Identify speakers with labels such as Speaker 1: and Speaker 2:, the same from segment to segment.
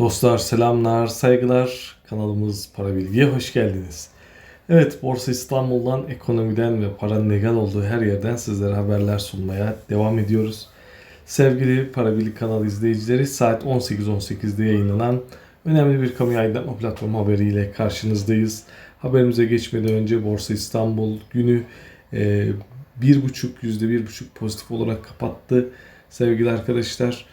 Speaker 1: Dostlar selamlar, saygılar. Kanalımız Para Bilgi'ye hoş geldiniz. Evet, Borsa İstanbul'dan, ekonomiden ve paranın legal olduğu her yerden sizlere haberler sunmaya devam ediyoruz. Sevgili Para Bilgi kanalı izleyicileri, saat 18.18'de yayınlanan önemli bir kamu aydınlatma platformu haberiyle karşınızdayız. Haberimize geçmeden önce Borsa İstanbul günü e, bir buçuk yüzde bir buçuk pozitif olarak kapattı sevgili arkadaşlar.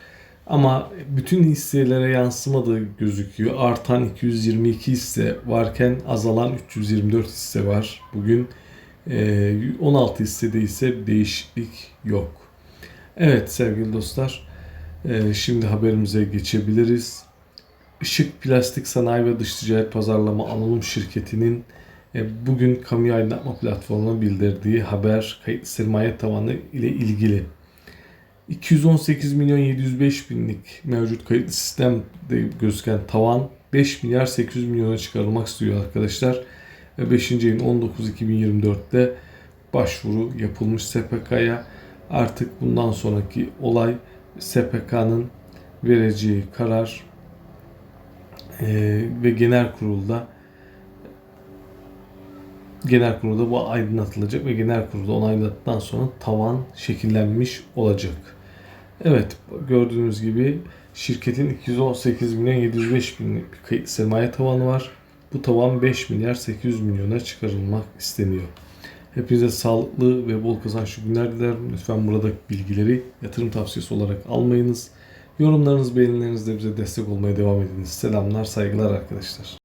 Speaker 1: Ama bütün hisselere yansımadığı gözüküyor. Artan 222 hisse varken azalan 324 hisse var. Bugün e, 16 hissede ise değişiklik yok. Evet sevgili dostlar. e, Şimdi haberimize geçebiliriz. Işık Plastik Sanayi ve Dış Ticaret Pazarlama Anonim Şirketi'nin e, bugün kamu aydınlatma platformuna bildirdiği haber kayıtlı sermaye tavanı ile ilgili. 218 milyon 705 binlik mevcut kayıtlı sistemde gözüken tavan 5 milyar 800 milyona çıkarılmak istiyor arkadaşlar. Ve 5. ayın 19 2024'te başvuru yapılmış SPK'ya. Artık bundan sonraki olay SPK'nın vereceği karar eee, ve genel kurulda genel kurulda bu aydınlatılacak ve genel kurulda onayladıktan sonra tavan şekillenmiş olacak. Evet gördüğünüz gibi şirketin 218 milyon 705 bin bir sermaye tavanı var. Bu tavan 5 milyar 800 milyona çıkarılmak isteniyor. Hepinize sağlıklı ve bol kazançlı günler dilerim. Lütfen buradaki bilgileri yatırım tavsiyesi olarak almayınız. Yorumlarınız, beğenilerinizle bize destek olmaya devam ediniz. Selamlar, saygılar arkadaşlar.